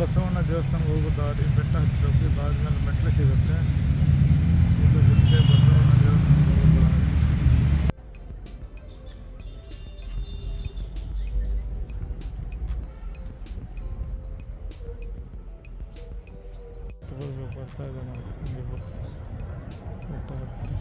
ಬಸವಣ್ಣ ದೇವಸ್ಥಾನಕ್ಕೆ ಹೋಗೋ ದಾರಿ ಬೆಟ್ಟ ಹತ್ತಬೇಕು ಇದಾದ್ಮೇಲೆ ಮೆಟ್ಲು ಸಿಗುತ್ತೆ ಇದು ಗುಟ್ಟೆ ಬಸವಣ್ಣ ದೇವಸ್ಥಾನಕ್ಕೆ ಹೋಗೋ ದಾರಿ ತಗೊಳ್ಬೇಕು ಬರ್ತಾ ಇದೆ ನಾವು ಹಿಂಗೆ ಬ- ಬೆಟ್ಟ ಹತ್ತಿ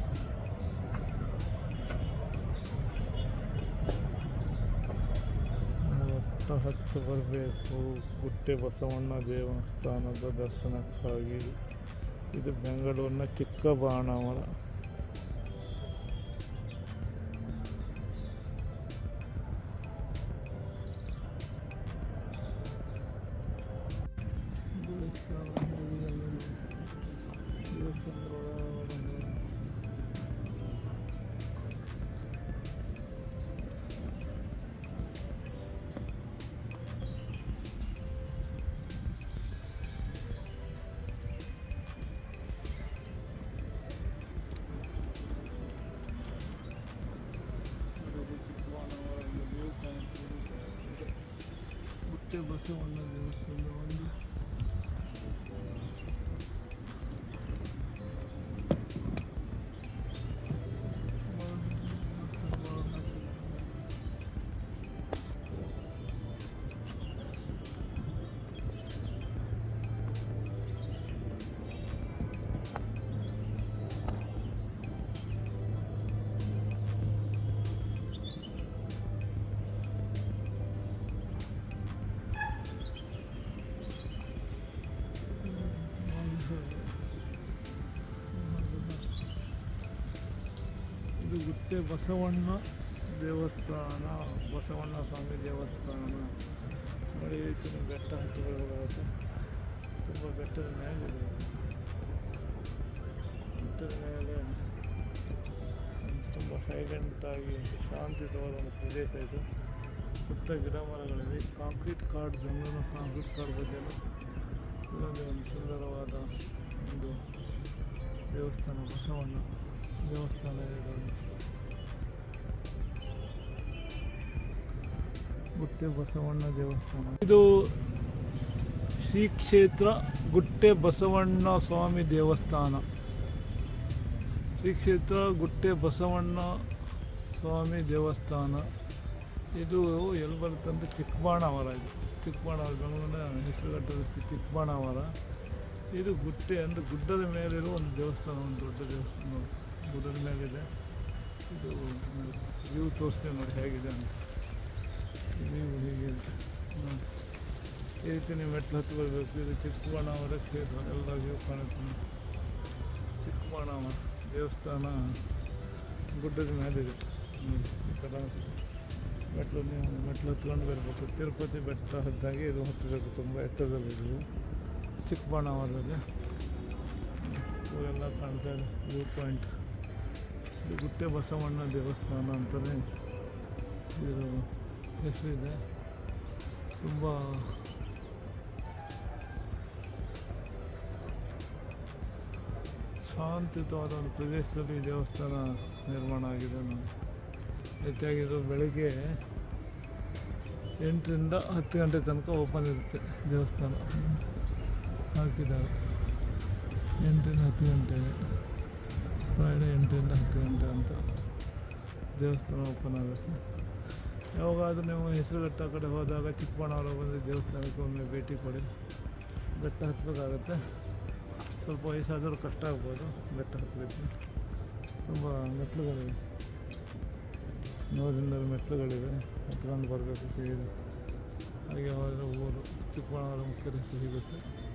ಹತ್ತು ಬರಬೇಕು ಗುಟ್ಟೆ ಬಸವಣ್ಣ ದೇವಸ್ಥಾನದ ದರ್ಶನಕ್ಕಾಗಿ ಇದು ಬೆಂಗಳೂರಿನ ಚಿಕ್ಕಬಾಣಾವರ ಗುಟ್ಟೆ ಬಸವಣ್ಣ ದೇವಸ್ಥಾನ ಒಂದು ಗುಟ್ಟೆ ಬಸವಣ್ಣ ದೇವಸ್ಥಾನ, ಬಸವಣ್ಣ ಸ್ವಾಮಿ ದೇವಸ್ಥಾನ. ಮಳೆ ಹೆಚ್ಚಿನ ಬೆಟ್ಟ ಹತ್ತಿ ಬರಬೇಕಾಗುತ್ತೆ ತುಂಬ ಬೆಟ್ಟದ ಮೇಲೆ ಬೆಟ್ಟದ ಮೇಲೆ ತುಂಬ ಸೈಲೆಂಟಾಗಿ ಶಾಂತಿಯುತವಾದ ಒಂದು ಪ್ರದೇಶ ಇದು. ಸುತ್ತ ಗಿಡ ಮರಗಳಿವೆ. Concrete card Bengaluru concrete card ಬಗ್ಗೆ ಇಲ್ಲೊಂದು ಒಂದು ಸುಂದರವಾದ ಒಂದು ದೇವಸ್ಥಾನ, ಬಸವಣ್ಣ ದೇವಸ್ಥಾನ ಇದೆ. ಗುಟ್ಟೆ ಬಸವಣ್ಣ ದೇವಸ್ಥಾನ. ಇದು ಶ್ರೀ ಕ್ಷೇತ್ರ ಗುಟ್ಟೆ ಬಸವಣ್ಣ ಸ್ವಾಮಿ ದೇವಸ್ಥಾನ. ಶ್ರೀ ಕ್ಷೇತ್ರ ಗುಟ್ಟೆ ಬಸವಣ್ಣ ಸ್ವಾಮಿ ದೇವಸ್ಥಾನ. ಇದು ಎಲ್ಲಿ ಬರುತ್ತೆ ಚಿಕ್ಕಬಾಣವರ ಇದು. ಚಿಕ್ಕಬಾಣಾವರ, ಬೆಂಗಳೂರಿನ ಹೆಸರುಘಟ್ಟದ ಚಿಕ್ಕಬಾಣಾವರ. ಇದು ಗುಟ್ಟೆ ಅಂದರೆ ಗುಡ್ಡದ ಮೇಲಿರುವ ಒಂದು ದೇವಸ್ಥಾನ, ಒಂದು ದೊಡ್ಡ ದೇವಸ್ಥಾನ. ಗುಡ್ಡದ ಮೇಲಿದೆ. ಇದು ನೀವು ತೋರಿಸ್ತೇವೆ ನೋಡಿ ಹೇಗಿದೆ ಅಂತ. ಈ ರೀತಿ ನೀವು ಮೆಟ್ಲು ಹತ್ತಿ ಬರಬೇಕು? ಇದು ಚಿಕ್ಕಬಾಣಾವರ ಕ್ಷೇತ್ರ, ಎಲ್ಲ ವ್ಯೂ ಕಾಣುತ್ತೆ. ಚಿಕ್ಕಬಣ್ಣ ಚಿಕ್ಕಬಾಣಾವರ ದೇವಸ್ಥಾನ ಗುಡ್ಡದ ಮೇಲಿದೆ ಮೆಟ್ಲು ನೀವು ಮೆಟ್ಲು ಹತ್ಕೊಂಡು ಬರಬೇಕು. ತಿರುಪತಿ ಬೆಟ್ಟ ಹದ್ದಾಗಿ ಇದು ಹತ್ತಬೇಕು, ತುಂಬ ಎತ್ತರದಲ್ಲಿದೆ ಚಿಕ್ಕಬಾಣಾವರದಲ್ಲಿ ಇವೆಲ್ಲ ಕಾಣ್ತಾ ಇದೆ. View point. ಇದು ಗುಟ್ಟೆ ಬಸವಣ್ಣ ದೇವಸ್ಥಾನ ಅಂತಲೇ ಇದು. ಹೆಸರಿದೆ. ತುಂಬ ಶಾಂತಿಯುತವಾದ ಒಂದು ಪ್ರದೇಶದಲ್ಲಿ ದೇವಸ್ಥಾನ ನಿರ್ಮಾಣ ಆಗಿದೆ ಹೆಚ್ಚಾಗಿದ್ದು ಬೆಳಗ್ಗೆ ಎಂಟರಿಂದ ಹತ್ತು ಗಂಟೆ ತನಕ ಓಪನ್ ಇರುತ್ತೆ ದೇವಸ್ಥಾನ. ಹಾಕಿದ್ದಾರೆ. ಎಂಟರಿಂದ ಹತ್ತು ಗಂಟೆಗೆ ಫ್ರೈಡೆ ಎಂಟರಿಂದ ಹತ್ತು ಗಂಟೆ ಅಂತ ದೇವಸ್ಥಾನ ಓಪನ್ ಆಗುತ್ತೆ. ಯಾವಾಗಾದರೂ ನೀವು ಹೆಸರುಘಟ್ಟ ಕಡೆ ಹೋದಾಗ ಚಿಕ್ಕಬಳ್ಳಾಪುರ ಬಂದು ದೇವಸ್ಥಾನಕ್ಕೆ ಒಮ್ಮೆ ಭೇಟಿ ಕೊಡಿ. ಬೆಟ್ಟ ಹತ್ತಬೇಕಾಗತ್ತೆ ಸ್ವಲ್ಪ ವಯಸ್ಸಾದರೂ ಕಷ್ಟ ಆಗ್ಬೋದು ಬೆಟ್ಟ ಹತ್ತಲಿಕ್ಕೆ ತುಂಬ ಮೆಟ್ಲುಗಳಿವೆ ನೂರಿಂದ ಮೆಟ್ಲುಗಳಿವೆ ಹತ್ಕೊಂಡು ಬರಬೇಕು ಸೀರೆ. ಹಾಗೆ ಹೋದರೆ ಊರು. ಚಿಕ್ಕಬಳ್ಳಾಪುರ ಮುಖ್ಯ ರಸ್ತೆ ಸಿಗುತ್ತೆ.